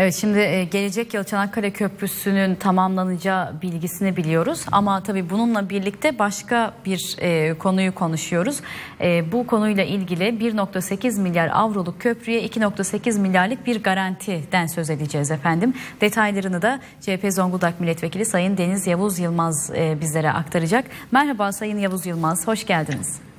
Evet şimdi e, gelecek yıl Çanakkale Köprüsü'nün tamamlanacağı bilgisini biliyoruz ama tabii bununla birlikte başka bir e, konuyu konuşuyoruz. E, bu konuyla ilgili 1.8 milyar avroluk köprüye 2.8 milyarlık bir garantiden söz edeceğiz efendim. Detaylarını da CHP Zonguldak Milletvekili Sayın Deniz Yavuz Yılmaz e, bizlere aktaracak. Merhaba Sayın Yavuz Yılmaz, hoş geldiniz.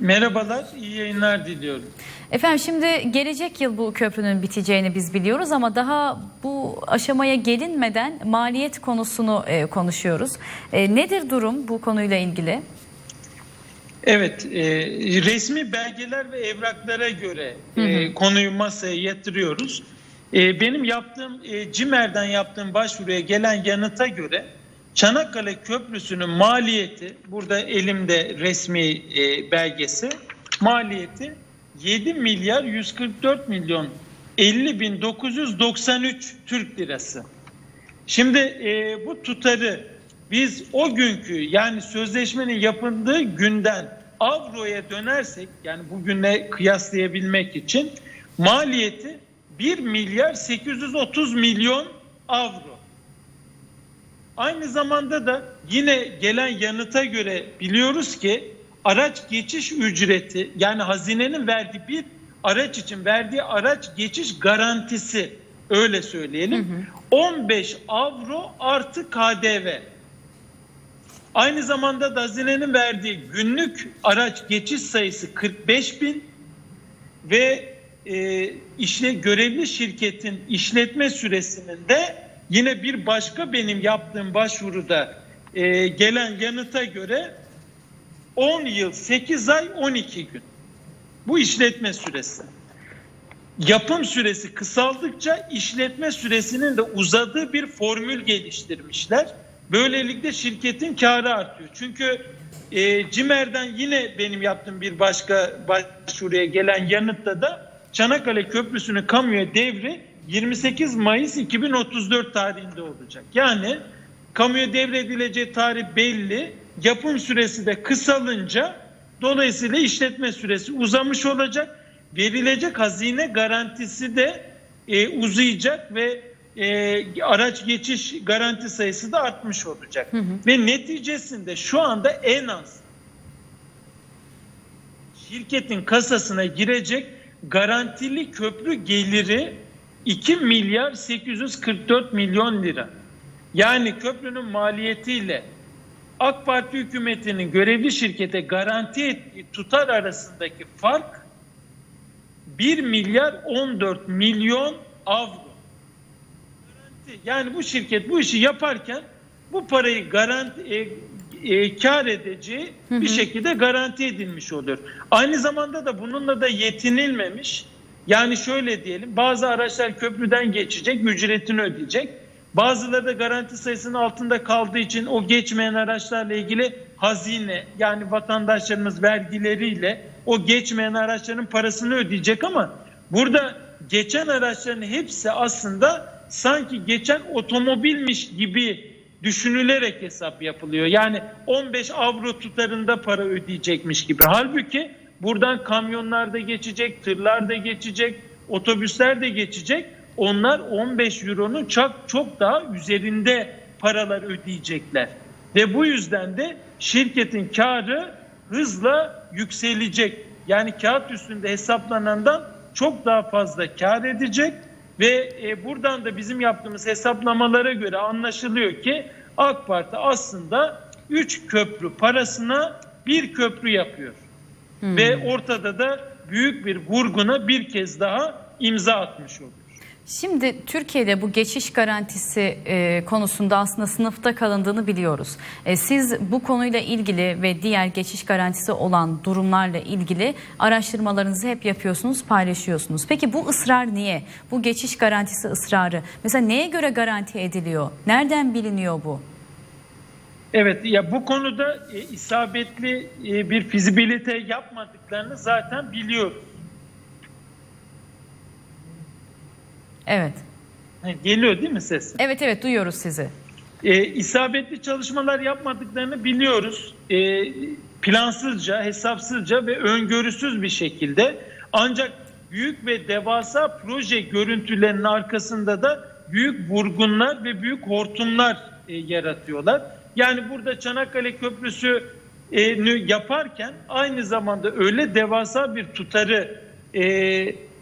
Merhabalar, iyi yayınlar diliyorum. Efendim şimdi gelecek yıl bu köprünün biteceğini biz biliyoruz ama daha bu aşamaya gelinmeden maliyet konusunu e, konuşuyoruz. E, nedir durum bu konuyla ilgili? Evet, e, resmi belgeler ve evraklara göre e, konuyu masaya yatırıyoruz. E, benim yaptığım, e, CİMER'den yaptığım başvuruya gelen yanıta göre Çanakkale Köprüsü'nün maliyeti, burada elimde resmi e, belgesi, maliyeti 7 milyar 144 milyon 50 bin 993 Türk lirası. Şimdi e, bu tutarı biz o günkü yani sözleşmenin yapıldığı günden avroya dönersek yani bugünle kıyaslayabilmek için maliyeti 1 milyar 830 milyon avro. Aynı zamanda da yine gelen yanıta göre biliyoruz ki araç geçiş ücreti yani hazinenin verdiği bir araç için verdiği araç geçiş garantisi öyle söyleyelim. Hı hı. 15 avro artı KDV. Aynı zamanda da hazinenin verdiği günlük araç geçiş sayısı 45 bin ve e, işle görevli şirketin işletme süresinin de yine bir başka benim yaptığım başvuruda e, gelen yanıta göre 10 yıl 8 ay 12 gün. Bu işletme süresi. Yapım süresi kısaldıkça işletme süresinin de uzadığı bir formül geliştirmişler. Böylelikle şirketin karı artıyor. Çünkü e, CİMER'den yine benim yaptığım bir başka başvuruya gelen yanıtta da Çanakkale Köprüsü'nün kamuya devri 28 Mayıs 2034 tarihinde olacak. Yani kamuya devredileceği tarih belli. Yapım süresi de kısalınca dolayısıyla işletme süresi uzamış olacak. Verilecek hazine garantisi de e, uzayacak ve e, araç geçiş garanti sayısı da artmış olacak. Hı hı. Ve neticesinde şu anda en az şirketin kasasına girecek garantili köprü geliri 2 milyar 844 milyon lira. Yani köprünün maliyetiyle AK Parti hükümetinin görevli şirkete garanti ettiği tutar arasındaki fark 1 milyar 14 milyon avro. Yani bu şirket bu işi yaparken bu parayı garanti e, e, kar edeceği hı hı. bir şekilde garanti edilmiş oluyor. Aynı zamanda da bununla da yetinilmemiş. Yani şöyle diyelim bazı araçlar köprüden geçecek, ücretini ödeyecek. Bazıları da garanti sayısının altında kaldığı için o geçmeyen araçlarla ilgili hazine yani vatandaşlarımız vergileriyle o geçmeyen araçların parasını ödeyecek ama burada geçen araçların hepsi aslında sanki geçen otomobilmiş gibi düşünülerek hesap yapılıyor. Yani 15 avro tutarında para ödeyecekmiş gibi. Halbuki buradan kamyonlar da geçecek, tırlar da geçecek, otobüsler de geçecek. Onlar 15 euronun çok çok daha üzerinde paralar ödeyecekler. Ve bu yüzden de şirketin karı hızla yükselecek. Yani kağıt üstünde hesaplanandan çok daha fazla kar edecek ve e, buradan da bizim yaptığımız hesaplamalara göre anlaşılıyor ki AK Parti aslında 3 köprü parasına bir köprü yapıyor. Hmm. Ve ortada da büyük bir vurguna bir kez daha imza atmış oluyor. Şimdi Türkiye'de bu geçiş garantisi e, konusunda aslında sınıfta kalındığını biliyoruz. E, siz bu konuyla ilgili ve diğer geçiş garantisi olan durumlarla ilgili araştırmalarınızı hep yapıyorsunuz, paylaşıyorsunuz. Peki bu ısrar niye? Bu geçiş garantisi ısrarı mesela neye göre garanti ediliyor? Nereden biliniyor bu? Evet ya bu konuda e, isabetli e, bir fizibilite yapmadıklarını zaten biliyoruz. Evet. Geliyor değil mi ses? Evet evet duyuyoruz sizi. E, isabetli çalışmalar yapmadıklarını biliyoruz. E, plansızca, hesapsızca ve öngörüsüz bir şekilde ancak büyük ve devasa proje görüntülerinin arkasında da büyük vurgunlar ve büyük hortumlar e, yaratıyorlar. Yani burada Çanakkale Köprüsü e, yaparken aynı zamanda öyle devasa bir tutarı e,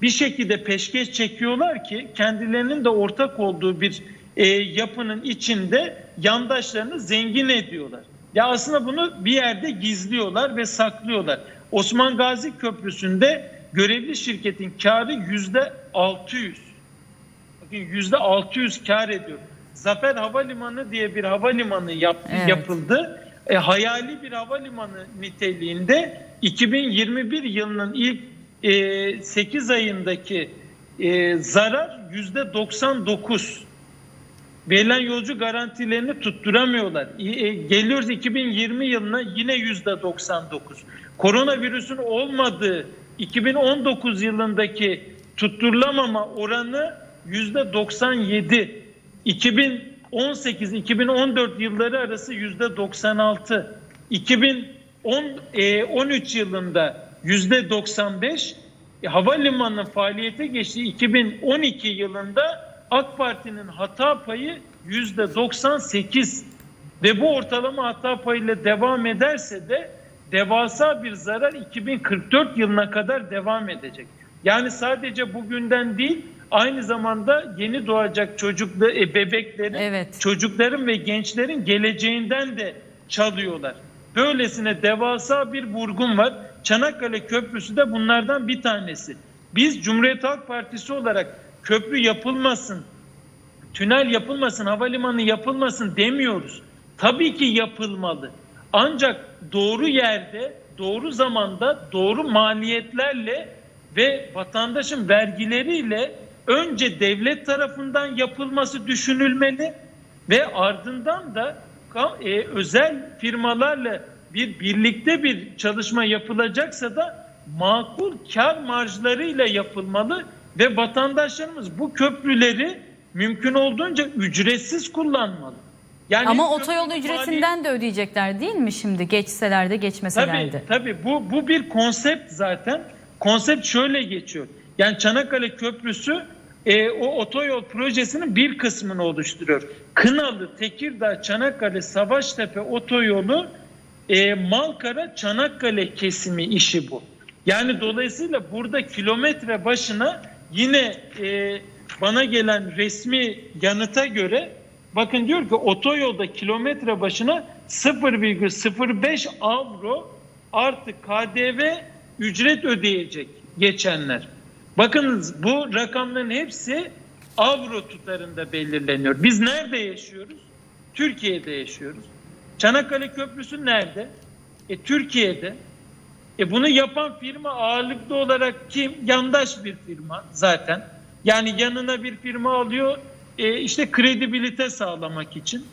bir şekilde peşkeş çekiyorlar ki kendilerinin de ortak olduğu bir e, yapının içinde yandaşlarını zengin ediyorlar. Ya aslında bunu bir yerde gizliyorlar ve saklıyorlar. Osman Gazi Köprüsü'nde görevli şirketin karı yüzde 600. Bakın yüzde 600 kar ediyor. Zafer Havalimanı diye bir havalimanı yap, Evet. yapıldı. E, hayali bir havalimanı niteliğinde 2021 yılının ilk e, 8 ayındaki e, zarar yüzde 99. Verilen yolcu garantilerini tutturamıyorlar. E, geliyoruz 2020 yılına yine yüzde 99. Koronavirüsün olmadığı 2019 yılındaki tutturulamama oranı yüzde 97. 2018-2014 yılları arası yüzde 96. 2013 yılında yüzde 95. E, havalimanının faaliyete geçtiği 2012 yılında AK Parti'nin hata payı yüzde 98 ve bu ortalama hata payıyla devam ederse de devasa bir zarar 2044 yılına kadar devam edecek. Yani sadece bugünden değil aynı zamanda yeni doğacak çocuklu e, bebeklerin, Evet. çocukların ve gençlerin geleceğinden de çalıyorlar. Böylesine devasa bir vurgun var. Çanakkale Köprüsü de bunlardan bir tanesi. Biz Cumhuriyet Halk Partisi olarak köprü yapılmasın, tünel yapılmasın, havalimanı yapılmasın demiyoruz. Tabii ki yapılmalı. Ancak doğru yerde, doğru zamanda, doğru maliyetlerle ve vatandaşın vergileriyle önce devlet tarafından yapılması düşünülmeli ve ardından da e, özel firmalarla bir birlikte bir çalışma yapılacaksa da makul kar marjlarıyla yapılmalı ve vatandaşlarımız bu köprüleri mümkün olduğunca ücretsiz kullanmalı. Yani Ama otoyol ücretinden de ödeyecekler değil mi şimdi geçseler de geçmeseler Tabii de? tabii bu bu bir konsept zaten. Konsept şöyle geçiyor. Yani Çanakkale Köprüsü e, o otoyol projesinin bir kısmını oluşturuyor. Kınalı, Tekirdağ, Çanakkale, Savaştepe otoyolu e, Malkara, Çanakkale kesimi işi bu. Yani dolayısıyla burada kilometre başına yine e, bana gelen resmi yanıta göre bakın diyor ki otoyolda kilometre başına 0,05 avro artı KDV ücret ödeyecek geçenler. Bakınız bu rakamların hepsi avro tutarında belirleniyor. Biz nerede yaşıyoruz? Türkiye'de yaşıyoruz. Çanakkale Köprüsü nerede? E, Türkiye'de. E, bunu yapan firma ağırlıklı olarak kim? Yandaş bir firma zaten. Yani yanına bir firma alıyor e, işte kredibilite sağlamak için.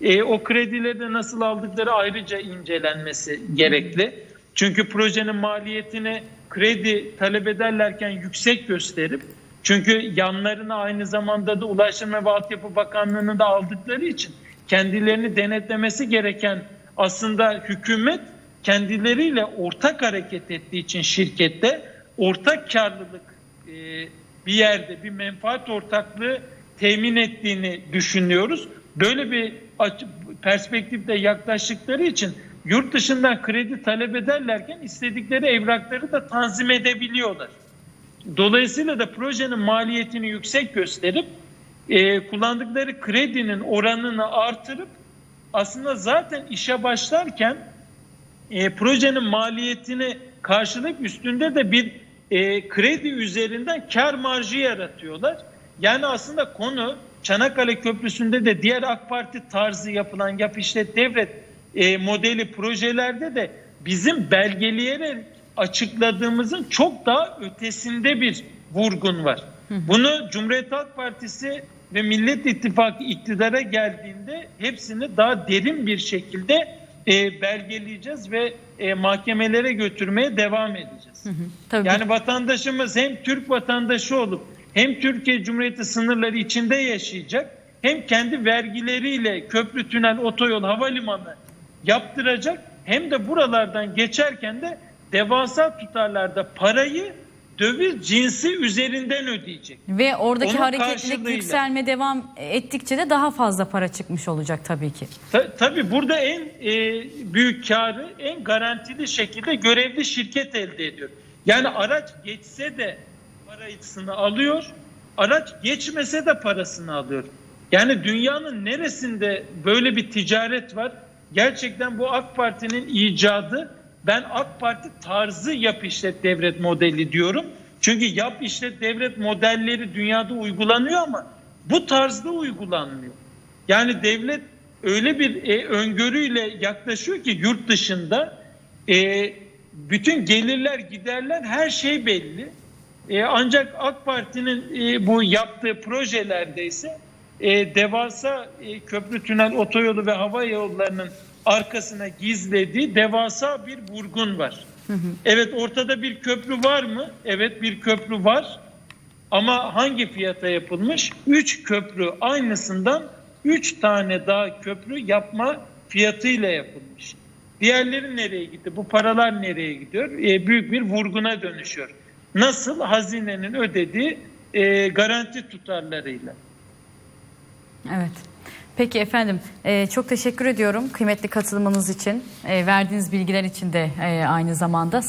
E, o kredileri de nasıl aldıkları ayrıca incelenmesi gerekli. Çünkü projenin maliyetini kredi talep ederlerken yüksek gösterip çünkü yanlarına aynı zamanda da Ulaştırma ve Altyapı Bakanlığı'nı da aldıkları için kendilerini denetlemesi gereken aslında hükümet kendileriyle ortak hareket ettiği için şirkette ortak karlılık e, bir yerde bir menfaat ortaklığı temin ettiğini düşünüyoruz. Böyle bir perspektifte yaklaştıkları için yurt dışından kredi talep ederlerken istedikleri evrakları da tanzim edebiliyorlar. Dolayısıyla da projenin maliyetini yüksek gösterip e, kullandıkları kredinin oranını artırıp aslında zaten işe başlarken e, projenin maliyetini karşılayıp üstünde de bir e, kredi üzerinden kar marjı yaratıyorlar. Yani aslında konu Çanakkale Köprüsü'nde de diğer AK Parti tarzı yapılan yap işlet devret e, modeli projelerde de bizim belgeleyerek açıkladığımızın çok daha ötesinde bir vurgun var. Bunu Cumhuriyet Halk Partisi ve Millet İttifakı iktidara geldiğinde hepsini daha derin bir şekilde e, belgeleyeceğiz ve e, mahkemelere götürmeye devam edeceğiz. Tabii Yani vatandaşımız hem Türk vatandaşı olup hem Türkiye Cumhuriyeti sınırları içinde yaşayacak hem kendi vergileriyle köprü, tünel, otoyol, havalimanı yaptıracak hem de buralardan geçerken de devasa tutarlarda parayı döviz cinsi üzerinden ödeyecek. Ve oradaki Onun hareketlilik yükselme devam ettikçe de daha fazla para çıkmış olacak tabii ki. Ta- tabii burada en e, büyük karı en garantili şekilde görevli şirket elde ediyor. Yani araç geçse de parasını alıyor, araç geçmese de parasını alıyor. Yani dünyanın neresinde böyle bir ticaret var? Gerçekten bu AK Parti'nin icadı. Ben AK Parti tarzı yap işlet devlet modeli diyorum. Çünkü yap işlet devlet modelleri dünyada uygulanıyor ama bu tarzda uygulanmıyor. Yani devlet öyle bir e, öngörüyle yaklaşıyor ki yurt dışında e, bütün gelirler giderler her şey belli. E, ancak AK Parti'nin e, bu yaptığı projelerde ise e, devasa e, köprü, tünel, otoyolu ve hava yollarının arkasına gizlediği devasa bir vurgun var. Evet ortada bir köprü var mı? Evet bir köprü var. Ama hangi fiyata yapılmış? 3 köprü aynısından 3 tane daha köprü yapma fiyatıyla yapılmış. Diğerleri nereye gitti? Bu paralar nereye gidiyor? E, büyük bir vurguna dönüşüyor. Nasıl? Hazinenin ödediği e, garanti tutarlarıyla. Evet. Peki efendim e, çok teşekkür ediyorum kıymetli katılımınız için, e, verdiğiniz bilgiler için de e, aynı zamanda.